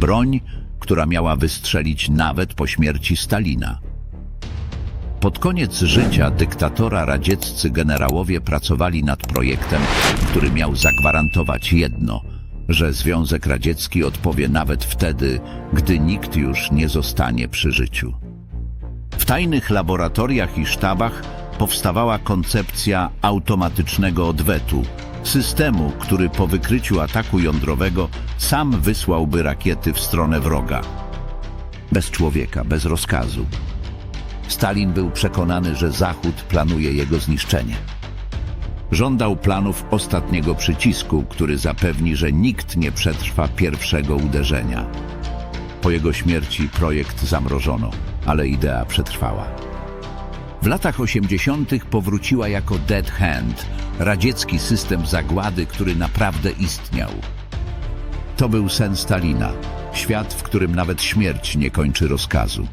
Broń, która miała wystrzelić nawet po śmierci Stalina. Pod koniec życia dyktatora radzieccy generałowie pracowali nad projektem, który miał zagwarantować jedno, że Związek Radziecki odpowie nawet wtedy, gdy nikt już nie zostanie przy życiu. W tajnych laboratoriach i sztabach powstawała koncepcja automatycznego odwetu, systemu, który po wykryciu ataku jądrowego sam wysłałby rakiety w stronę wroga. Bez człowieka, bez rozkazu. Stalin był przekonany, że Zachód planuje jego zniszczenie. Żądał planów ostatniego przycisku, który zapewni, że nikt nie przetrwa pierwszego uderzenia. Po jego śmierci projekt zamrożono, ale idea przetrwała. Latach 80. powróciła jako Dead Hand, radziecki system zagłady, który naprawdę istniał. To był sen Stalina, świat, w którym nawet śmierć nie kończy rozkazu.